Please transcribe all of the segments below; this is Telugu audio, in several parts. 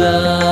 love.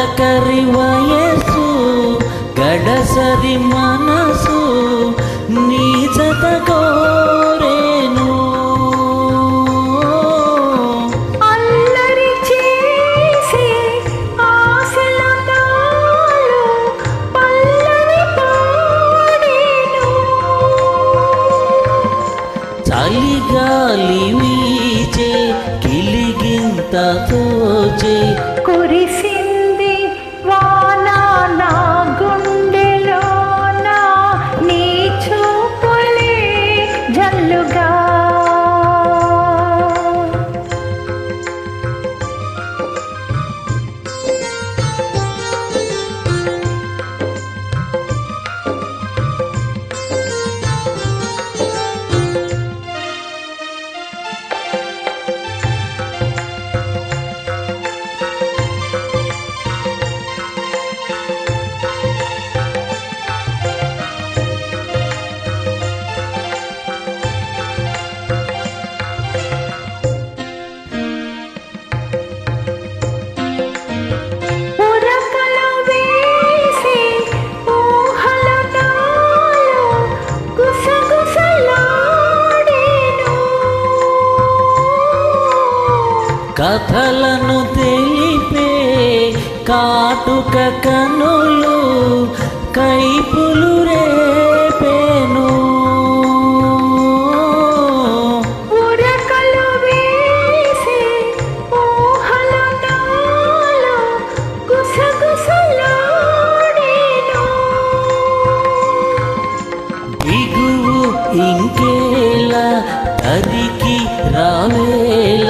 కడకరి వయసు గడసరి మనసు నీ జత కథలను తెలిపే కాటుక కనులు కైపులు రేపేను. ఇంకేలా తరికి రావేలా